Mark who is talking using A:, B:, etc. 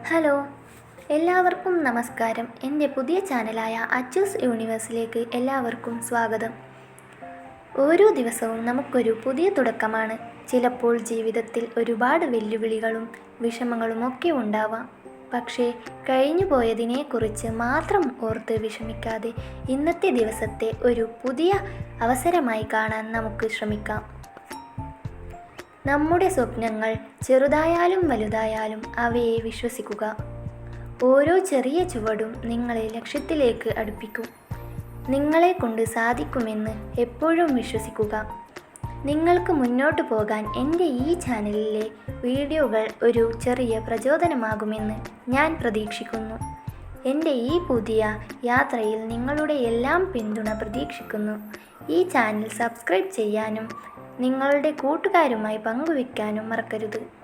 A: Hello. എല്ലാവർക്കും നമസ്കാരം. എന്റെ പുതിയ ചാനലായ അച്ചൂസ് യൂണിവേഴ്സിലേക്ക് എല്ലാവർക്കും സ്വാഗതം. ഓരോ ദിവസവും നമുക്കൊരു പുതിയ തുടക്കമാണ്. ചിലപ്പോൾ ജീവിതത്തിൽ ഒരുപാട് വെല്ലുവിളികളും വിഷമങ്ങളും ഒക്കെ ഉണ്ടാവാം. പക്ഷേ കഴിഞ്ഞു പോയതിനെക്കുറിച്ച് മാത്രം ഓർത്ത് വിഷമിക്കാതെ ഇന്നത്തെ ദിവസത്തെ ഒരു പുതിയ അവസരമായി കാണാൻ നമുക്ക് ശ്രമിക്കാം. നമ്മുടെ സ്വപ്നങ്ങൾ ചെറുതായാലും വലുതായാലും അവയെ വിശ്വസിക്കുക. ഓരോ ചെറിയ ചുവടും നിങ്ങളെ ലക്ഷ്യത്തിലേക്ക് അടുപ്പിക്കും. നിങ്ങളെ കൊണ്ട് സാധിക്കുമെന്ന് എപ്പോഴും വിശ്വസിക്കുക. നിങ്ങൾക്ക് മുന്നോട്ട് പോകാൻ എന്റെ ഈ ചാനലിലെ വീഡിയോകൾ ഒരു ചെറിയ പ്രചോദനമാകുമെന്ന് ഞാൻ പ്രതീക്ഷിക്കുന്നു. എന്റെ ഈ പുതിയ യാത്രയിൽ നിങ്ങളുടെ എല്ലാം പിന്തുണ പ്രതീക്ഷിക്കുന്നു. ഈ ചാനൽ സബ്സ്ക്രൈബ് ചെയ്യാനും നിങ്ങളുടെ കൂട്ടുകാരുമായി പങ്കുവയ്ക്കാനും മറക്കരുത്.